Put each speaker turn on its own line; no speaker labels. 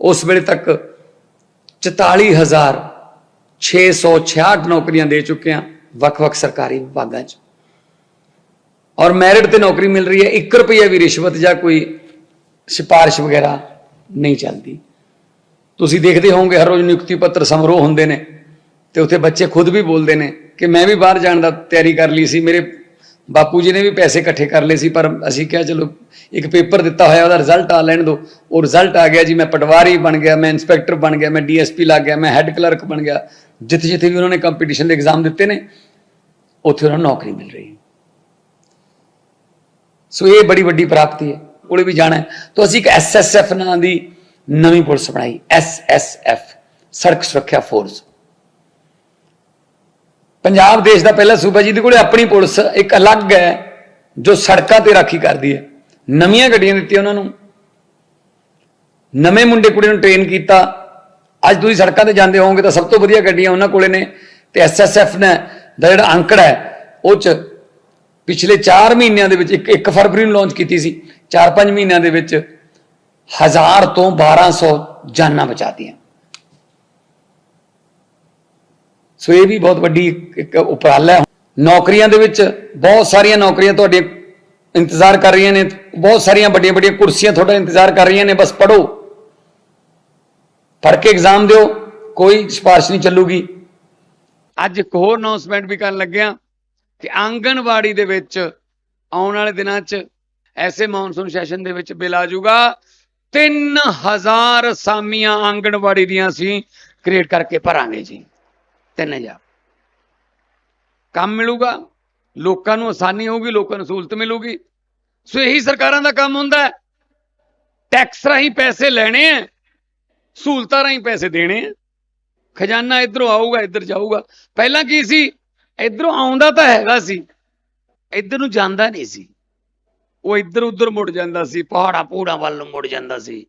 ਉਸ ਵੇਲੇ ਤੱਕ 44666 ਨੌਕਰੀਆਂ ਦੇ ਚੁੱਕੇ ਹਾਂ ਵੱਖ-ਵੱਖ ਸਰਕਾਰੀ ਵਿਭਾਗਾਂ 'ਚ। ਔਰ ਮੈਰਿਟ ਤੇ ਨੌਕਰੀ ਮਿਲ ਰਹੀ ਹੈ। 1 ਰੁਪਈਆ ਵੀ ਰਿਸ਼ਵਤ ਜਾਂ ਕੋਈ ਸਿਫਾਰਿਸ਼ ਵਗੈਰਾ ਨਹੀਂ ਚੱਲਦੀ। ਤੁਸੀਂ ਦੇਖਦੇ ਹੋਵੋਗੇ ਹਰ ਰੋਜ਼ ਨਿਯੁਕਤੀ ਪੱਤਰ ਸਮਾਰੋਹ ਹੁੰਦੇ ਨੇ ਤੇ ਉੱਥੇ ਬੱਚੇ ਖੁਦ ਵੀ ਬੋਲਦੇ ਨੇ ਕਿ ਮੈਂ ਵੀ ਬਾਹਰ ਜਾਣ ਦਾ ਤਿਆਰੀ ਕਰ ਲਈ ਸੀ, ਮੇਰੇ ਬਾਪੂ ਜੀ ਨੇ ਵੀ ਪੈਸੇ ਇਕੱਠੇ ਕਰ ਲਏ ਸੀ, ਪਰ ਅਸੀਂ ਕਿਹਾ ਚਲੋ ਇੱਕ ਪੇਪਰ ਦਿੱਤਾ ਹੋਇਆ, ਉਹਦਾ ਰਿਜ਼ਲਟ ਆ ਲੈਣ ਦਿਓ। ਉਹ ਰਿਜ਼ਲਟ ਆ ਗਿਆ ਜੀ, ਮੈਂ ਪਟਵਾਰੀ ਬਣ ਗਿਆ, ਮੈਂ ਇਨਸਪੈਕਟਰ ਬਣ ਗਿਆ, ਮੈਂ ਡੀਐਸਪੀ ਲੱਗ ਗਿਆ, ਮੈਂ ਹੈੱਡ ਕਲਰਕ ਬਣ ਗਿਆ। ਜਿੱਥੇ ਜਿੱਥੇ ਵੀ ਉਹਨਾਂ ਨੇ ਕੰਪੀਟੀਸ਼ਨ ਦੇ ਐਗਜ਼ਾਮ ਦਿੱਤੇ ਨੇ, ਉੱਥੇ ਉਹਨਾਂ ਨੂੰ ਨੌਕਰੀ ਮਿਲ ਰਹੀ ਸੋ ਇਹ ਬੜੀ ਵੱਡੀ ਪ੍ਰਾਪਤੀ ਹੈ ਉਹਲੇ ਵੀ ਜਾਣਾ ਤਾਂ ਅਸੀਂ ਇੱਕ ਐਸਐਸਐਫ ਨਾਂ ਦੀ ਨਵੀਂ ਪੁਲਿਸ ਬਣਾਈ ਐਸਐਸਐਫ ਸੜਕ ਸੁਰੱਖਿਆ ਫੋਰਸ ਪੰਜਾਬ ਦੇਸ਼ ਦਾ ਪਹਿਲਾ ਸੂਬਾ ਜਿਹਦੇ ਕੋਲੇ ਆਪਣੀ ਪੁਲਿਸ ਇੱਕ ਅਲੱਗ ਹੈ, ਜੋ ਸੜਕਾਂ ਤੇ ਰਾਖੀ ਕਰਦੀ ਹੈ। ਨਵੀਆਂ ਗੱਡੀਆਂ ਦਿੱਤੀਆਂ ਉਹਨਾਂ ਨੂੰ। ਨਵੇਂ ਮੁੰਡੇ ਕੁੜੇ ਨੂੰ ਟ੍ਰੇਨ ਕੀਤਾ। ਅੱਜ ਤੁਸੀਂ ਸੜਕਾਂ ਤੇ ਜਾਂਦੇ ਹੋਵੋਗੇ ਤਾਂ ਸਭ ਤੋਂ ਵਧੀਆ ਗੱਡੀਆਂ ਉਹਨਾਂ ਕੋਲੇ ਨੇ। ਤੇ ਐਸਐਸਐਫ ਨੇ, ਦਾ ਜਿਹੜਾ ਅੰਕੜਾ ਹੈ, ਉਹ ਚ ਪਿਛਲੇ 4 ਮਹੀਨਿਆਂ ਦੇ ਵਿੱਚ ਇੱਕ 1 ਫਰਵਰੀ ਨੂੰ ਲਾਂਚ ਕੀਤੀ ਸੀ। 4-5 ਮਹੀਨਿਆਂ ਦੇ ਵਿੱਚ ਹਜ਼ਾਰ ਤੋਂ 1200 ਜਾਨਾਂ ਬਚਾਤੀਆਂ ਸੋ ਇਹ ਵੀ ਬਹੁਤ ਵੱਡੀ ਇੱਕ- ਉਪਰਾਲਾ ਹੈ। ਨੌਕਰੀਆਂ ਦੇ ਵਿੱਚ ਬਹੁਤ ਸਾਰੀਆਂ ਨੌਕਰੀਆਂ ਤੁਹਾਡੇ ਇੰਤਜ਼ਾਰ ਕਰ ਰਹੀਆਂ ਨੇ। ਬਹੁਤ ਸਾਰੀਆਂ ਵੱਡੀਆਂ ਵੱਡੀਆਂ ਕੁਰਸੀਆਂ ਤੁਹਾਡਾ ਇੰਤਜ਼ਾਰ ਕਰ ਰਹੀਆਂ ਨੇ। ਬਸ ਪੜੋ ਪੜ੍ਹ ਕੇ ਐਗਜ਼ਾਮ ਦਿਓ। ਕੋਈ ਸਿਫਾਰਿਸ਼ ਨਹੀਂ ਚੱਲੂਗੀ। ਅੱਜ ਇੱਕ ਹੋਰ ਅਨਾਉਂਸਮੈਂਟ ਵੀ ਕਰਨ ਲੱਗਿਆ ਕਿ ਆਂਗਣਵਾੜੀ ਦੇ ਵਿੱਚ ਆਉਣ ਵਾਲੇ ਦਿਨਾਂ 'ਚ ਐਸੇ ਮੌਨਸੂਨ ਸੈਸ਼ਨ ਦੇ ਵਿੱਚ ਬਿੱਲ ਆ ਜਾਊਗਾ। 3000 ਅਸਾਮੀਆਂ ਆਂਗਣਵਾੜੀ ਦੀਆਂ ਅਸੀਂ ਕ੍ਰੀਏਟ ਕਰਕੇ ਭਰਾਂਗੇ ਜੀ। 3000 ਕੰਮ ਮਿਲੂਗਾ, ਲੋਕਾਂ ਨੂੰ ਆਸਾਨੀ ਹੋਊਗੀ, ਲੋਕਾਂ ਨੂੰ ਸਹੂਲਤ ਮਿਲੂਗੀ। ਸੋ ਇਹੀ ਸਰਕਾਰਾਂ ਦਾ ਕੰਮ ਹੁੰਦਾ ਹੈ। ਟੈਕਸ ਰਾਹੀਂ ਪੈਸੇ ਲੈਣੇ ਆ ਸਹੂਲਤਾਂ ਰਾਹੀਂ ਪੈਸੇ ਦੇਣੇ ਆ ਖਜ਼ਾਨਾ ਇਧਰੋਂ ਆਊਗਾ, ਇੱਧਰ ਜਾਊਗਾ। ਪਹਿਲਾਂ ਕੀ ਸੀ? ਇਧਰੋਂ ਆਉਂਦਾ ਤਾਂ ਹੈਗਾ ਸੀ, ਇੱਧਰ ਨੂੰ ਜਾਂਦਾ ਨਹੀਂ ਸੀ। ਉਹ ਇੱਧਰ ਉੱਧਰ ਮੁੜ ਜਾਂਦਾ ਸੀ ਪਹਾੜਾ ਪੂੜਾ ਵੱਲ ਨੂੰ ਮੁੜ ਜਾਂਦਾ ਸੀ।